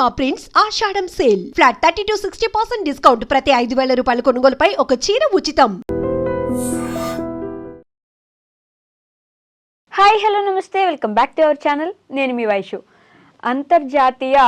Cinema prints Ashadham sale. Flat thirty to sixty percent discount. ప్రతి ఐదు వేల రూపాయల కొనుగోలుపై ఒక చీర ఉచితం. హాయ్ హలో నమస్తే. Welcome back to our channel. నేను మీ వైషు. అంతర్జాతీయ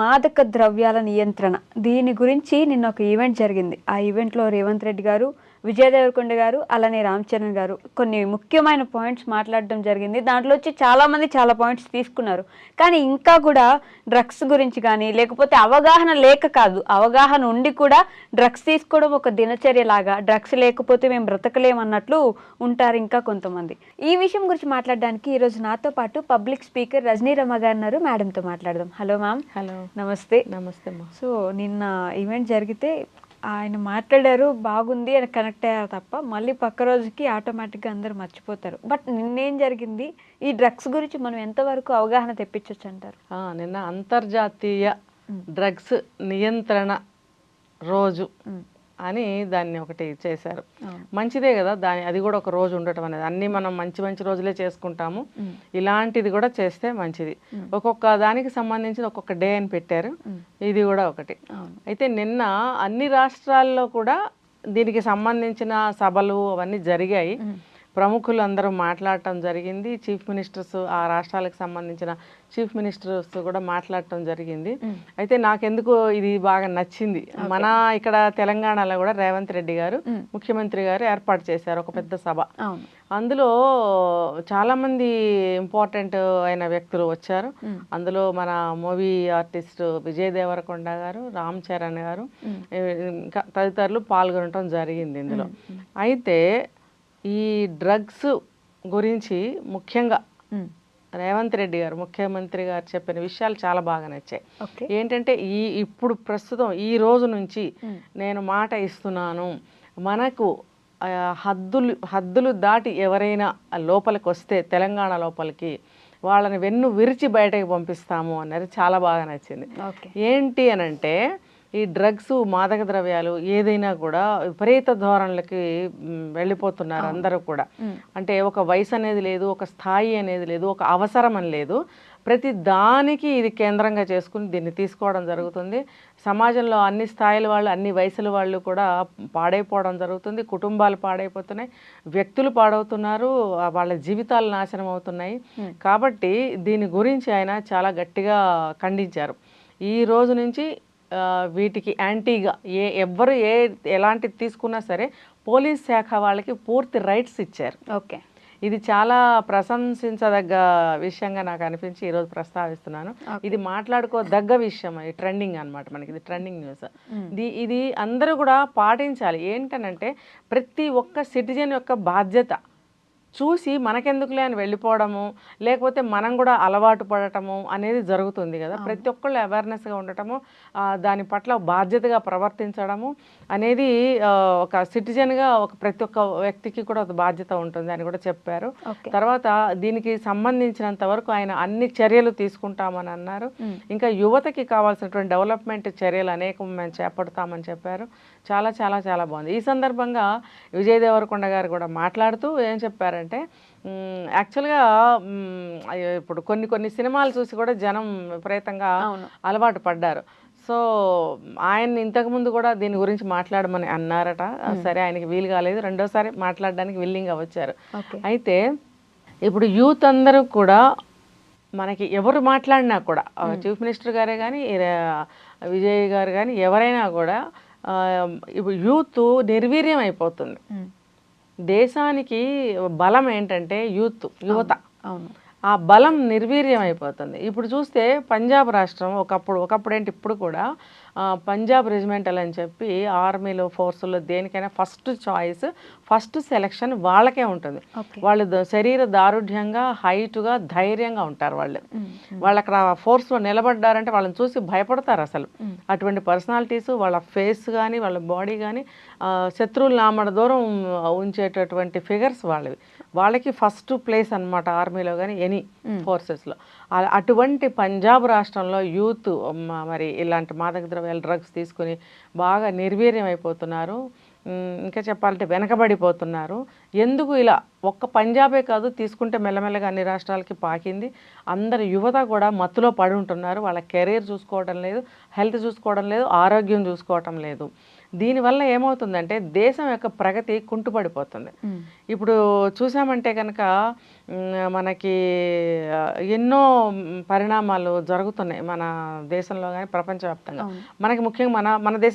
మాదక ద్రవ్యాల నియంత్రణ. దీని గురించి నిన్న ఒక ఈవెంట్ జరిగింది. ఆ ఈవెంట్లో రేవంత్ రెడ్డి గారు విజయ్ దేవరకొండ గారు అలానే రామ్ చరణ్ గారు కొన్ని ముఖ్యమైన పాయింట్స్ మాట్లాడడం జరిగింది. దాంట్లో వచ్చి చాలామంది చాలా పాయింట్స్ తీసుకున్నారు. కానీ ఇంకా కూడా డ్రగ్స్ గురించి కానీ లేకపోతే అవగాహన లేక కాదు అవగాహన ఉండి కూడా డ్రగ్స్ తీసుకోవడం ఒక దినచర్య లాగా డ్రగ్స్ లేకపోతే మేము బ్రతకలేమన్నట్లు ఉంటారు ఇంకా కొంతమంది. ఈ విషయం గురించి మాట్లాడడానికి ఈరోజు నాతో పాటు పబ్లిక్ స్పీకర్ రజనీ రమ గారు ఉన్నారు. మేడంతో మాట్లాడదాం. Hello ma'am. హలో. నమస్తే. నమస్తే సో నిన్న ఈవెంట్ జరిగితే ఆయన మాట్లాడారు బాగుంది అని కనెక్ట్ అయ్యారు తప్ప మళ్ళీ పక్క రోజుకి ఆటోమేటిక్గా అందరూ మర్చిపోతారు. బట్ నిన్నేం జరిగింది? ఈ డ్రగ్స్ గురించి మనం ఎంతవరకు అవగాహన తెప్పించవచ్చు అంటారు? నిన్న అంతర్జాతీయ డ్రగ్స్ నియంత్రణ రోజు అని దాన్ని ఒకటి చేశారు. మంచిదే కదా దాని అది కూడా ఒక రోజు ఉండటం అనేది. అన్నీ మనం మంచి మంచి రోజులే చేసుకుంటాము. ఇలాంటిది కూడా చేస్తే మంచిది. ఒక్కొక్క దానికి సంబంధించిన ఒక్కొక్క డే అని పెట్టారు. ఇది కూడా ఒకటి. అయితే నిన్న అన్ని రాష్ట్రాల్లో కూడా దీనికి సంబంధించిన సభలు అవన్నీ జరిగాయి. ప్రముఖులు అందరూ మాట్లాడటం జరిగింది. చీఫ్ మినిస్టర్స్ ఆ రాష్ట్రాలకు సంబంధించిన చీఫ్ మినిస్టర్స్ కూడా మాట్లాడటం జరిగింది. అయితే నాకెందుకు ఇది బాగా నచ్చింది. మన ఇక్కడ తెలంగాణలో కూడా రేవంత్ రెడ్డి గారు ముఖ్యమంత్రి గారు ఏర్పాటు చేశారు ఒక పెద్ద సభ. అందులో చాలా మంది ఇంపార్టెంట్ అయిన వ్యక్తులు వచ్చారు. అందులో మన మూవీ ఆర్టిస్ట్ విజయ్ దేవరకొండ గారు రామ్ చరణ్ గారు ఇంకా తదితరులు పాల్గొనటం జరిగింది ఇందులో. అయితే ఈ డ్రగ్స్ గురించి ముఖ్యంగా. రేవంత్ రెడ్డి గారు ముఖ్యమంత్రి గారు చెప్పిన విషయాలు చాలా బాగా నచ్చాయి. ఏంటంటే ఈ ఇప్పుడు ప్రస్తుతం ఈ రోజు నుంచి నేను మాట ఇస్తున్నాను. మనకు హద్దులు హద్దులు దాటి ఎవరైనా లోపలికి వస్తే తెలంగాణ లోపలికి వాళ్ళని వెన్ను విరిచి బయటకు పంపిస్తాము అన్నది చాలా బాగా నచ్చింది. ఏంటి అని అంటే ఈ డ్రగ్స్ మాదక ద్రవ్యాలు ఏదైనా కూడా విపరీత ధోరణులకి వెళ్ళిపోతున్నారు అందరూ కూడా. అంటే ఒక వయసు అనేది లేదు ఒక స్థాయి అనేది లేదు ఒక అవసరం అని లేదు. ప్రతి దానికి ఇది కేంద్రంగా చేసుకుని దీన్ని తీసుకోవడం జరుగుతుంది. సమాజంలో అన్ని స్థాయిల వాళ్ళు అన్ని వయసుల వాళ్ళు కూడా పాడైపోవడం జరుగుతుంది. కుటుంబాలు పాడైపోతున్నాయి. వ్యక్తులు పాడవుతున్నారు. వాళ్ళ జీవితాలు నాశనం అవుతున్నాయి. కాబట్టి దీని గురించి ఆయన చాలా గట్టిగా ఖండించారు. ఈ రోజు నుంచి వీటికి యాంటీగా ఏ ఎవ్వరు ఏ ఎలాంటిది తీసుకున్నా సరే పోలీస్ శాఖ వాళ్ళకి పూర్తి రైట్స్ ఇచ్చారు. ఓకే. ఇది చాలా ప్రశంసించదగ్గ విషయంగా నాకు అనిపించి ఈరోజు ప్రస్తావిస్తున్నాను. ఇది మాట్లాడుకోదగ్గ విషయం ఇది ట్రెండింగ్ అన్నమాట మనకి ఇది ట్రెండింగ్ న్యూస్. ఇది ఇది అందరూ కూడా పాటించాలి. ఏంటనంటే ప్రతి ఒక్క సిటిజన్ యొక్క బాధ్యత చూసి మనకెందుకులే అని వెళ్ళిపోవడము లేకపోతే మనం కూడా అలవాటు పడటము అనేది జరుగుతుంది కదా. ప్రతి ఒక్కళ్ళు అవేర్నెస్గా ఉండటము దాని పట్ల బాధ్యతగా ప్రవర్తించడము అనేది ఒక సిటిజన్గా ఒక ప్రతి ఒక్క వ్యక్తికి కూడా ఒక బాధ్యత ఉంటుంది అని కూడా చెప్పారు. తర్వాత దీనికి సంబంధించినంత వరకు ఆయన అన్ని చర్యలు తీసుకుంటామని అన్నారు. ఇంకా యువతకి కావాల్సినటువంటి డెవలప్మెంట్ చర్యలు అనేకం మేము చేపడతామని చెప్పారు. చాలా చాలా చాలా బాగుంది. ఈ సందర్భంగా విజయ్ దేవరకొండ గారు కూడా మాట్లాడుతూ ఏం చెప్పారంటే మ్, యాక్చువల్గా ఇప్పుడు కొన్ని కొన్ని సినిమాలు చూసి కూడా జనం విపరీతంగా. అలవాటు పడ్డారు. సో ఆయన ఇంతకుముందు కూడా దీని గురించి మాట్లాడమని అన్నారట. సరే ఆయనకి వీలు కాలేదు. రెండోసారి మాట్లాడడానికి విల్లింగ్గా వచ్చారు. అయితే ఇప్పుడు యూత్ అందరూ కూడా మనకి ఎవరు మాట్లాడినా కూడా చీఫ్ మినిస్టర్ గారే కానీ విజయ్ గారు కానీ ఎవరైనా కూడా ఇప్పుడు యూత్ నిర్వీర్యం అయిపోతుంది. దేశానికి బలం ఏంటంటే యూత్ యువత. అవును ఆ బలం నిర్వీర్యం అయిపోతుంది ఇప్పుడు చూస్తే పంజాబ్ రాష్ట్రం ఒకప్పుడు ఒకప్పుడు ఏంటి ఇప్పుడు కూడా పంజాబ్ రెజిమెంటల్ అని చెప్పి ఆర్మీలో ఫోర్సుల్లో దేనికైనా ఫస్ట్ చాయిస్ ఫస్ట్ సెలెక్షన్ వాళ్ళకే ఉంటుంది. వాళ్ళు శరీర దారుఢ్యంగా హైట్గా ధైర్యంగా ఉంటారు వాళ్ళు. వాళ్ళు అక్కడ ఫోర్స్లో నిలబడ్డారంటే వాళ్ళని చూసి భయపడతారు అసలు. అటువంటి పర్సనాలిటీస్ వాళ్ళ ఫేస్ కానీ వాళ్ళ బాడీ కానీ శత్రువులు నామడ దూరం ఉంచేటటువంటి ఫిగర్స్ వాళ్ళవి. వాళ్ళకి ఫస్ట్ ప్లేస్ అన్నమాట ఆర్మీలో కానీ ఎనీ ఫోర్సెస్లో అటువంటి పంజాబ్ రాష్ట్రంలో యూత్ మరి ఇలాంటి మాదక ద్రవ్యాలు డ్రగ్స్ తీసుకుని బాగా నిర్వీర్యం అయిపోతున్నారు. ఇంకా చెప్పాలంటే వెనకబడిపోతున్నారు. ఎందుకు ఇలా? ఒక్క పంజాబే కాదు తీసుకుంటే మెల్లమెల్లగా అన్ని రాష్ట్రాలకి పాకింది. అందరు యువత కూడా మత్తులో పడి ఉంటున్నారు వాళ్ళ కెరీర్ చూసుకోవడం లేదు హెల్త్ చూసుకోవడం లేదు ఆరోగ్యం చూసుకోవటం లేదు. దీనివల్ల ఏమవుతుందంటే దేశం యొక్క ప్రగతి కుంటుపడిపోతుంది. ఇప్పుడు చూసామంటే కనుక మనకి ఎన్నో పరిణామాలు జరుగుతున్నాయి మన దేశంలో కానీ ప్రపంచవ్యాప్తంగా. మనకి ముఖ్యంగా మన మన దేశ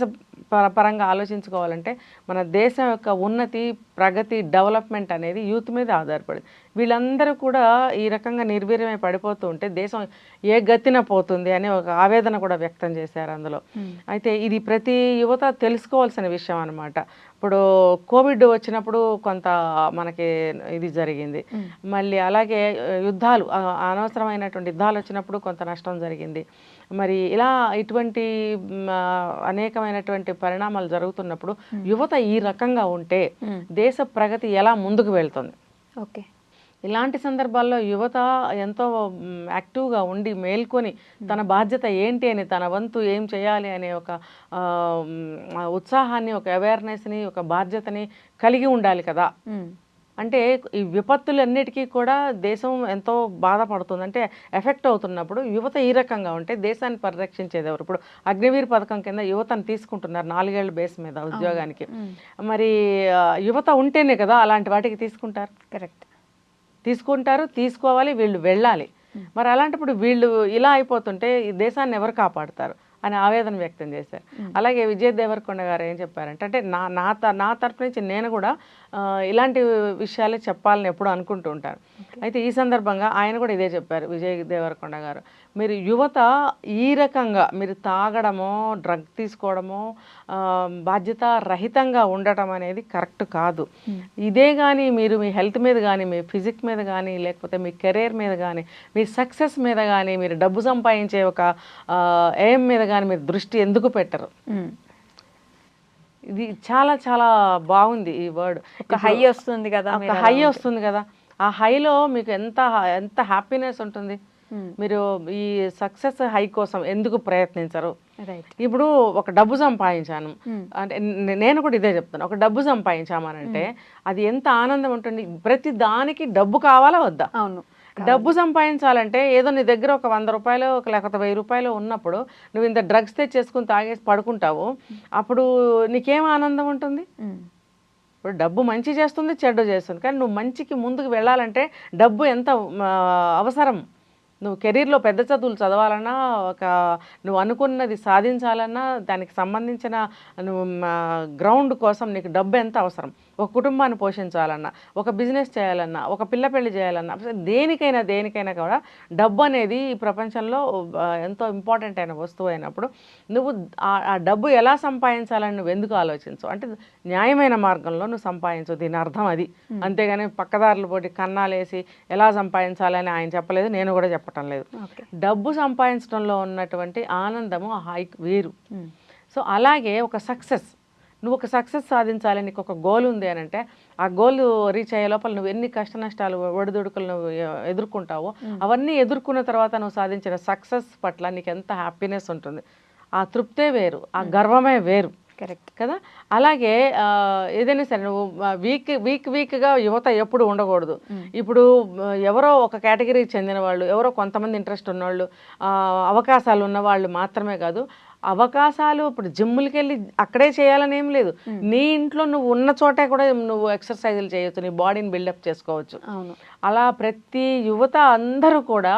పర- పరంగా ఆలోచించుకోవాలంటే మన దేశం యొక్క ఉన్నతి ప్రగతి డెవలప్మెంట్ అనేది యూత్ మీద ఆధారపడింది. వీళ్ళందరూ కూడా ఈ రకంగా నిర్వీర్యమై పడిపోతూ ఉంటే దేశం ఏ గతిన పోతుంది అనే ఒక ఆవేదన కూడా వ్యక్తం చేశారు అందులో. అయితే ఇది ప్రతి యువత తెలుసుకోవాల్సిన విషయం అనమాట ఇప్పుడు కోవిడ్ వచ్చినప్పుడు కొంత మనకి ఇది జరిగింది. మళ్ళీ అలాగే యుద్ధాలు అనవసరమైనటువంటి యుద్ధాలు వచ్చినప్పుడు కొంత నష్టం జరిగింది. మరి ఇలా ఇటువంటి అనేకమైనటువంటి పరిణామాలు జరుగుతున్నప్పుడు యువత ఈ రకంగా ఉంటే దేశ ప్రగతి ఎలా ముందుకు వెళ్తుంది? ఓకే. ఇలాంటి సందర్భాల్లో యువత ఎంతో యాక్టివ్గా ఉండి మేల్కొని తన బాధ్యత ఏంటి అని తన వంతు ఏం చేయాలి అనే ఒక ఉత్సాహాన్ని ఒక అవేర్నెస్ని ఒక బాధ్యతని కలిగి ఉండాలి కదా. అంటే ఈ విపత్తులన్నిటికీ కూడా దేశం ఎంతో బాధపడుతుంది. అంటే ఎఫెక్ట్ అవుతున్నప్పుడు యువత ఈ రకంగా ఉంటే దేశాన్ని పరిరక్షించేది ఎవరు? ఇప్పుడు అగ్నివీర్ పథకం కింద యువతను తీసుకుంటున్నారు నాలుగేళ్ళ బేస్ మీద ఉద్యోగానికి. మరి యువత ఉంటేనే కదా అలాంటి వాటికి తీసుకుంటారు? కరెక్ట్. తీసుకుంటారు తీసుకోవాలి వీళ్ళు వెళ్ళాలి. మరి అలాంటప్పుడు వీళ్ళు ఇలా అయిపోతుంటే ఈ దేశాన్ని ఎవరు కాపాడుతారు అని ఆవేదన వ్యక్తం చేశారు. అలాగే విజయ్ దేవరకొండ గారు ఏం చెప్పారంటే అంటే నా నా త- నా తరపు నుంచి నేను కూడా ఇలాంటి విషయాలే చెప్పాలని ఎప్పుడు అనుకుంటూ ఉంటాను. అయితే ఈ సందర్భంగా ఆయన కూడా ఇదే చెప్పారు విజయ్ దేవరకొండ గారు. మీరు యువత ఈ రకంగా మీరు తాగడమో డ్రగ్ తీసుకోవడమో బాధ్యత రహితంగా ఉండటం అనేది కరెక్ట్ కాదు. ఇదే కానీ మీరు మీ హెల్త్ మీద కానీ మీ ఫిజిక్ మీద కానీ లేకపోతే మీ కెరీర్ మీద కానీ మీ సక్సెస్ మీద కానీ మీరు డబ్బు సంపాదించే ఒక ఎయిమ్ మీద కానీ మీరు దృష్టి ఎందుకు పెట్టరు? ఇది చాలా చాలా బాగుంది ఈ వర్డ్. హై వస్తుంది కదా హై వస్తుంది కదా. ఆ హైలో మీకు ఎంత ఎంత హ్యాపీనెస్ ఉంటుంది? మీరు ఈ సక్సెస్ హై కోసం ఎందుకు ప్రయత్నించరు? ఇప్పుడు ఒక డబ్బు సంపాదించాను. అంటే నే- నేను కూడా ఇదే చెప్తాను ఒక డబ్బు సంపాదించామనంటే అది ఎంత ఆనందం ఉంటుంది. ప్రతి దానికి డబ్బు కావాలా వద్దా? అవును. డబ్బు సంపాదించాలంటే ఏదో నీ దగ్గర ఒక వంద రూపాయలు ఒక లేకపోతే వెయ్యి రూపాయలు ఉన్నప్పుడు నువ్వు ఇంత డ్రగ్స్ తెచ్చేసుకుని తాగేసి పడుకుంటావు. అప్పుడు నీకేం ఆనందం ఉంటుంది. ఇప్పుడు డబ్బు మంచి చేస్తుంది చెడ్డ చేస్తుంది. కానీ నువ్వు మంచికి ముందుకు వెళ్ళాలంటే డబ్బు ఎంత అవసరం? నువ్వు కెరీర్లో పెద్ద చదువులు చదవాలన్నా ఒక నువ్వు అనుకున్నది సాధించాలన్నా దానికి సంబంధించిన నువ్వు గ్రౌండ్ కోసం నీకు డబ్బు ఎంత అవసరం? ఒక కుటుంబాన్ని పోషించాలన్నా ఒక బిజినెస్ చేయాలన్నా ఒక పిల్ల పెళ్ళి చేయాలన్నా దేనికైనా దేనికైనా కూడా డబ్బు అనేది ఈ ప్రపంచంలో ఎంతో ఇంపార్టెంట్ అయిన వస్తువు అయినప్పుడు నువ్వు ఆ- డబ్బు ఎలా సంపాదించాలని నువ్వు ఎందుకు ఆలోచించు అంటే న్యాయమైన మార్గంలో నువ్వు సంపాదించు దీని అర్థం అది. అంతేగాని పక్కదారులు పోటీ కన్నాలేసి ఎలా సంపాదించాలని ఆయన చెప్పలేదు నేను కూడా చెప్పటం లేదు. డబ్బు సంపాదించడంలో ఉన్నటువంటి ఆనందము ఆ హై వేరు. సో అలాగే ఒక సక్సెస్ నువ్వు ఒక సక్సెస్ సాధించాలని నీకు ఒక గోల్ ఉంది అని అంటే ఆ గోల్ రీచ్ అయ్యే లోపల నువ్వు ఎన్ని కష్ట నష్టాలు ఒడిదుడుకులు నువ్వు ఎదుర్కొంటావో అవన్నీ ఎదుర్కొన్న తర్వాత నువ్వు సాధించిన సక్సెస్ పట్ల నీకు ఎంత హ్యాపీనెస్ ఉంటుంది. ఆ తృప్తే వేరు ఆ గర్వమే వేరు. కరెక్ట్ కదా? అలాగే ఏదైనా సరే నువ్వు వీక్ వీక్ వీక్గా యువత ఎప్పుడు ఉండకూడదు. ఇప్పుడు ఎవరో ఒక కేటగిరీకి చెందిన వాళ్ళు ఎవరో కొంతమంది ఇంట్రెస్ట్ ఉన్నవాళ్ళు అవకాశాలు ఉన్న వాళ్ళు మాత్రమే కాదు అవకాశాలు ఇప్పుడు జిమ్ములకి వెళ్ళి అక్కడే చేయాలని ఏం లేదు. నీ ఇంట్లో నువ్వు ఉన్న చోటే కూడా నువ్వు ఎక్సర్సైజులు చేయొచ్చు నీ బాడీని బిల్డప్ చేసుకోవచ్చు. అలా ప్రతి యువత అందరూ కూడా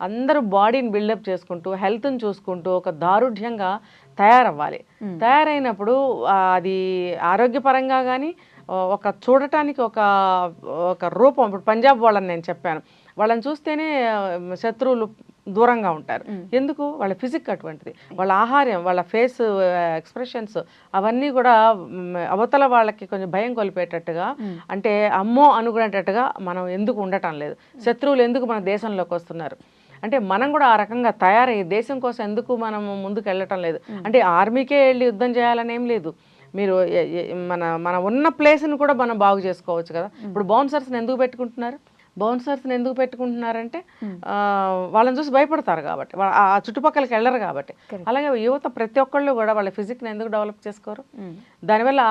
అందరూ బాడీని బిల్డప్ చేసుకుంటూ హెల్త్ని చూసుకుంటూ ఒక దారుఢ్యంగా తయారవ్వాలి. తయారైనప్పుడు అది ఆరోగ్యపరంగా కానీ ఒక చూడటానికి ఒక ఒక రూపం ఇప్పుడు పంజాబ్ వాళ్ళని నేను చెప్పాను. వాళ్ళని చూస్తేనే శత్రువులు దూరంగా ఉంటారు. ఎందుకు? వాళ్ళ ఫిజిక్ అటువంటిది. వాళ్ళ ఆహారం వాళ్ళ ఫేస్ ఎక్స్ప్రెషన్స్ అవన్నీ కూడా అవతల వాళ్ళకి కొంచెం భయం కొలిపేటట్టుగా అంటే అమ్మో అనుకునేటట్టుగా మనం ఎందుకు ఉండటం లేదు. శత్రువులు ఎందుకు మన దేశంలోకి వస్తున్నారు? అంటే మనం కూడా ఆ రకంగా తయారయ్యి దేశం కోసం ఎందుకు మనం ముందుకు వెళ్ళటం లేదు అంటే ఆర్మీకే వెళ్ళి యుద్ధం చేయాలని ఏం లేదు. మీరు మన మన ఉన్న ప్లేస్ని కూడా మనం బాగు చేసుకోవచ్చు కదా. ఇప్పుడు బౌన్సర్స్ని ఎందుకు పెట్టుకుంటున్నారు? బౌన్సర్స్ని ఎందుకు పెట్టుకుంటున్నారంటే వాళ్ళని చూసి భయపడతారు కాబట్టి. ఆ చుట్టుపక్కలకి వెళ్ళరు కాబట్టి. అలాగే యువత ప్రతి ఒక్కళ్ళు కూడా వాళ్ళ ఫిజిక్ని ఎందుకు డెవలప్ చేసుకోరు? దానివల్ల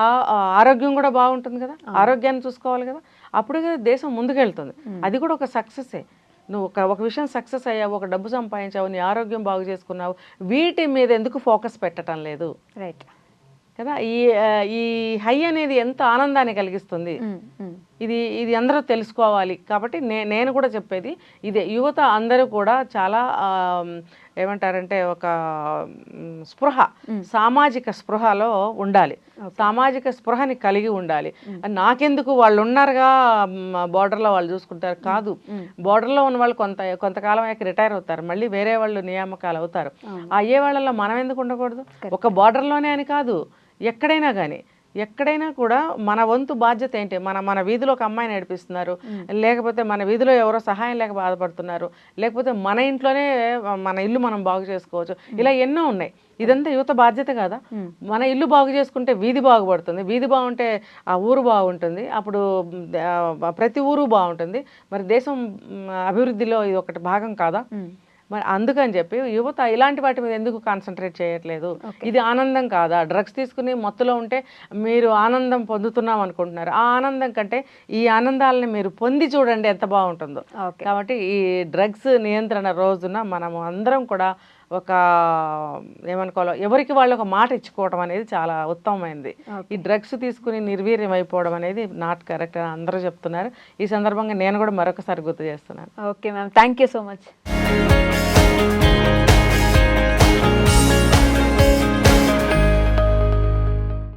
ఆరోగ్యం కూడా బాగుంటుంది కదా. ఆరోగ్యాన్ని చూసుకోవాలి కదా. అప్పుడు కదా దేశం ముందుకెళ్తుంది. అది కూడా ఒక సక్సెసే నువ్వు ఒక ఒక విషయం సక్సెస్ అయ్యావు ఒక డబ్బు సంపాదించావు నీ ఆరోగ్యం బాగు చేసుకున్నావు వీటి మీద ఎందుకు ఫోకస్ పెట్టడం లేదు? రైట్ కదా? ఈ ఈ హై అనేది ఎంత ఆనందాన్ని కలిగిస్తుంది? ఇది ఇది అందరూ తెలుసుకోవాలి. కాబట్టి నే నేను కూడా చెప్పేది ఇదే. యువత అందరూ కూడా చాలా ఏమంటారంటే ఒక స్పృహ సామాజిక స్పృహలో ఉండాలి. సామాజిక స్పృహని కలిగి ఉండాలి. నాకెందుకు? వాళ్ళు ఉన్నారుగా బార్డర్లో వాళ్ళు చూసుకుంటారు. కాదు. బార్డర్లో ఉన్న వాళ్ళు కొంత కొంతకాలం అయ్యాక రిటైర్ అవుతారు. మళ్ళీ వేరే వాళ్ళు నియామకాలు అవుతారు. ఆ అయ్యే వాళ్ళలో మనం ఎందుకు ఉండకూడదు? ఒక బార్డర్లోనే అని కాదు. ఎక్కడైనా కానీ ఎక్కడైనా కూడా మన వంతు బాధ్యత ఏంటి? మన మన వీధిలో ఒక అమ్మాయి నడిపిస్తున్నారు లేకపోతే మన వీధిలో ఎవరో సహాయం లేక బాధపడుతున్నారు. లేకపోతే మన ఇంట్లోనే మన ఇల్లు మనం బాగు చేసుకోవచ్చు. ఇలా ఎన్నో ఉన్నాయి. ఇదంతా యువత బాధ్యత కదా? మన ఇల్లు బాగు చేసుకుంటే వీధి బాగుపడుతుంది. వీధి బాగుంటే ఆ ఊరు బాగుంటుంది. అప్పుడు ప్రతి ఊరు బాగుంటుంది. మరి దేశం అభివృద్ధిలో ఇది ఒకటి భాగం కాదా? మరి అందుకని చెప్పి యువత ఇలాంటి వాటి మీద ఎందుకు కాన్సన్ట్రేట్ చేయట్లేదు? ఇది ఆనందం కాదా? డ్రగ్స్ తీసుకుని మత్తులో ఉంటే మీరు ఆనందం పొందుతున్నాం అనుకుంటున్నారు. ఆ ఆనందం కంటే ఈ ఆనందాలని మీరు పొంది చూడండి ఎంత బాగుంటుందో. కాబట్టి ఈ డ్రగ్స్ నియంత్రణ రోజున మనము అందరం కూడా ఒక ఏమనుకోవాలో ఎవరికి వాళ్ళు ఒక మాట ఇచ్చుకోవడం అనేది చాలా ఉత్తమమైనది ఈ డ్రగ్స్ తీసుకుని నిర్వీర్యం అయిపోవడం అనేది నాట్ కరెక్ట్ అని అందరూ చెప్తున్నారు. ఈ సందర్భంగా నేను కూడా మరొకసారి గుర్తు చేస్తున్నాను. Okay ma'am thank you so much